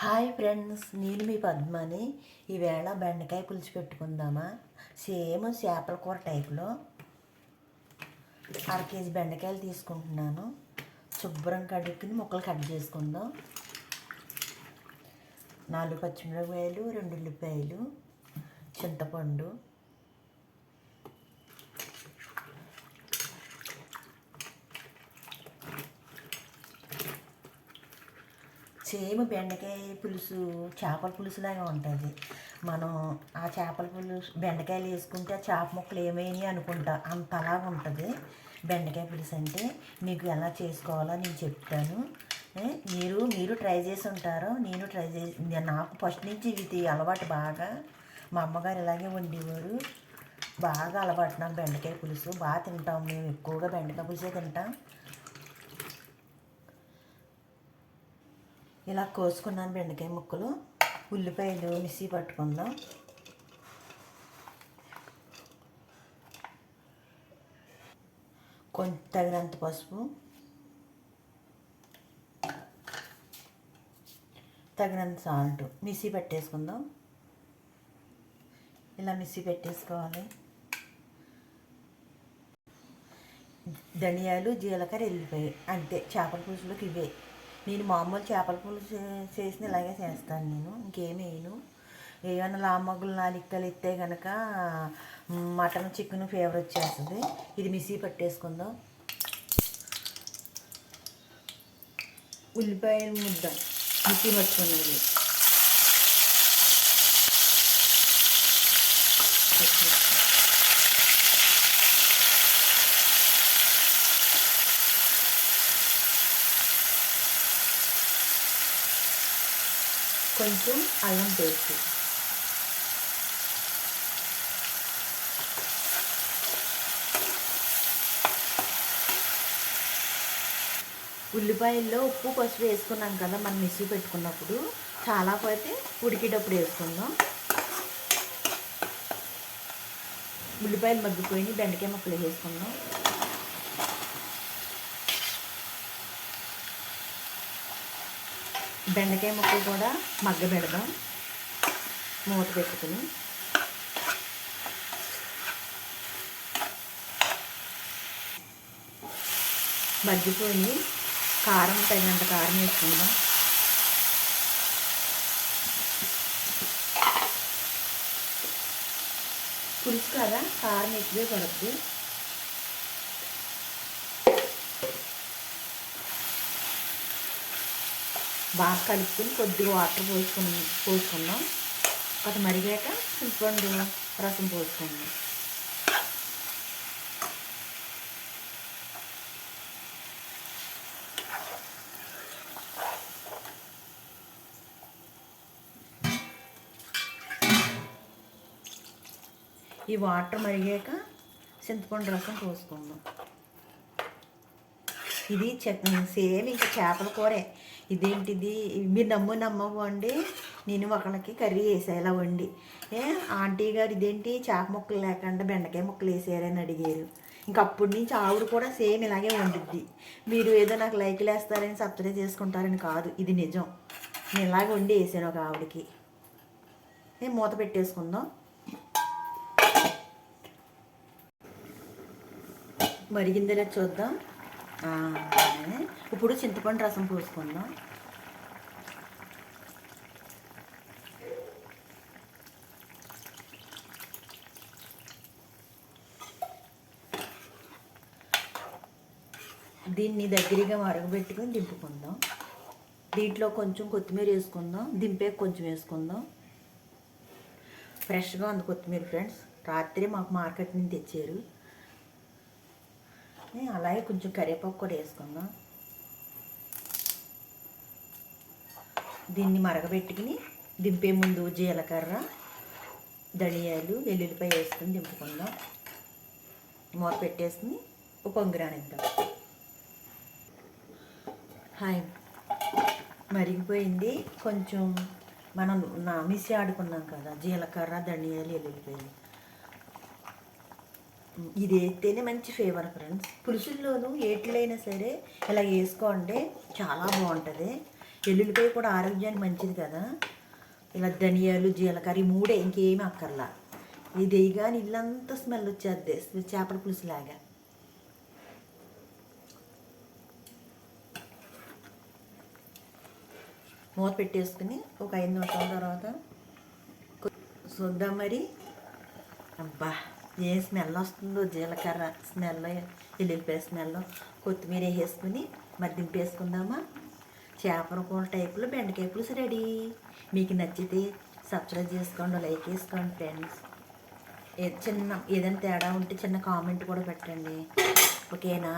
Hi friends నేను మీ పద్మని. ఈవేళ బెండకాయ పులుసు పెట్టుకుందామా? సేమ్ చేపల కూర టైప్లో అర కేజీ బెండకాయలు తీసుకుంటున్నాను. శుభ్రం కడుక్కుని ముక్కలు కట్ చేసుకుందాం. నాలుగు పచ్చిమిరపకాయలు రెండు ఉల్లిపాయలు చింతపండు సేమ్ బెండకాయ పులుసు చేపల పులుసులాగా ఉంటుంది. మనం ఆ చేపల పులుసు బెండకాయలు వేసుకుంటే ఆ చేప ముక్కలు ఏమైనాయి అనుకుంటా. అంతలాగా ఉంటుంది. బెండకాయ పులుసు అంటే మీకు ఎలా చేసుకోవాలో నేను చెప్తాను. మీరు మీరు ట్రై చేసి ఉంటారు నేను ట్రై చేసి నాకు ఫస్ట్ నుంచి ఇది అలవాటు బాగా. మా అమ్మగారు ఇలాగే వండేవారు. బాగా అలవాటు నాకు బెండకాయ పులుసు. బాగా తింటాం మేము ఎక్కువగా బెండకాయ పులుసే తింటాం. ఇలా కోసుకున్నాను బెండకాయ ముక్కలు ఉల్లిపాయలు మిక్సీ పట్టుకుందాం. కొంచెం తగినంత పసుపు తగినంత సాల్ట్ మిక్సీ పెట్టేసుకుందాం. ఇలా మిక్సీ పెట్టేసుకోవాలి. ధనియాలు జీలకర్ర వెళ్ళిపోయాయి అంతే చేపల పులుసులోకి ఇవే. నేను మామూలు చేపల పులుసు చేసిన ఇలాగే చేస్తాను నేను. ఇంకేమి వేయను. ఏమైనా లామగ్గులు నాలిక్కలు ఇస్తే కనుక మటన్ చికెన్ ఫేవర్ వచ్చేస్తుంది. ఇది మిసి పట్టేసుకుందాం. ఉల్లిపాయ ముద్ద. మిసి పట్టుకున్నది కొంచెం అల్లం పేస్ట్. ఉల్లిపాయల్లో ఉప్పు పసుపు వేసుకున్నాం కదా మనం మిసి పెట్టుకున్నప్పుడు. చాలా పోతే ఉడికేటప్పుడు వేసుకుందాం. ఉల్లిపాయలు మగ్గిపోయి బెండకాయ ముక్కలు వేసుకుందాం. బెండకాయ ముక్కలు కూడా మగ్గ పెడదాం. మూత పెట్టుకుని. మగ్గిపోయి కారం తగినంత కారం వేసుకుందాం. పులుసు కదా కారం ఎక్కువే పడుతుంది బాగా కలుపుకొని కొద్దిగా వాటర్ పోసుకుని పోసుకుందాం. కొంత మరిగాక చింతపండు రసం పోసుకుందాం. ఈ వాటర్ మరిగాక చింతపండు రసం పోసుకుందాం. ఇది సేమ్ ఇంకా చేపల కూరే. ఇదేంటిది? మీరు నమ్ము నమ్మవండి నేను ఒకళ్ళకి కర్రీ వేసేలా వండి. ఏ ఆంటీ గారు ఇదేంటి? చేప ముక్కలు లేకుండా బెండకాయ ముక్కలు వేసారని అడిగారు. ఇంక అప్పటి నుంచి ఆవిడ కూడా సేమ్ ఇలాగే వండుద్ది. మీరు ఏదో నాకు లైక్లు వేస్తారని సబ్స్క్రైబ్ చేసుకుంటారని కాదు. ఇది నిజం. నేను ఇలాగ వండి వేసాను ఒక ఆవిడకి. ఏ మూత పెట్టేసుకుందాం. మరిగిందిలా చూద్దాం. ఇప్పుడు చింతపండు రసం పోసుకుందాం. దీన్ని దగ్గరగా మరగబెట్టుకొని దింపుకుందాం. దీంట్లో కొంచెం కొత్తిమీర వేసుకుందాం. దింపే కొంచెం వేసుకుందాం. ఫ్రెష్గా ఉంది కొత్తిమీర ఫ్రెండ్స్ రాత్రి మాకు మార్కెట్ నుంచి తెచ్చారు. అలాగే కొంచెం కరివేపాకు కూడా వేసుకుందాం. దీన్ని మరగబెట్టుకుని దింపే ముందు జీలకర్ర ధనియాలు వెల్లుల్లిపాయ వేసుకుని దింపుకుందాం. మూత పెట్టేసుకుని ఒక పొంగిరానిద్దాం హాయ్. మరిగిపోయింది. కొంచెం మనం నా మిసి ఆడుకున్నాం కదా జీలకర్ర ధనియాలు వెల్లుల్లిపాయలు. ఇది వేస్తేనే మంచి ఫేవర్ ఫ్రెండ్స్ పులుసుల్లోనూ ఏట్లైనా సరే ఇలా వేసుకోండి చాలా బాగుంటుంది. ఎల్లుల్లిపాయ కూడా ఆరోగ్యానికి మంచిది కదా. ఇలా ధనియాలు జీలకర్ర మూడే ఇంకేమీ అక్కర్లా. ఇది వేయగానే ఇల్లంతా స్మెల్ వచ్చేద్ది. చేపల పులుసులాగా. మూత పెట్టేసుకుని ఒక ఐదు నిమిషాల తర్వాత చూద్దాం మరి. అబ్బా! ఏ స్మెల్ వస్తుందో జీలకర్ర స్మెల్ ఎల్లిపాయ స్మెల్ కొత్తిమీర వేసుకుని మద్దింపు వేసుకుందామా? చేపల కూర టైపులు బెండకాయ పులుసు రెడీ. మీకు నచ్చితే సబ్స్క్రైబ్ చేసుకోండి లైక్ చేసుకోండి ఫ్రెండ్స్. చిన్న ఏదైనా తేడా ఉంటే చిన్న కామెంట్ కూడా పెట్టండి. ఓకేనా?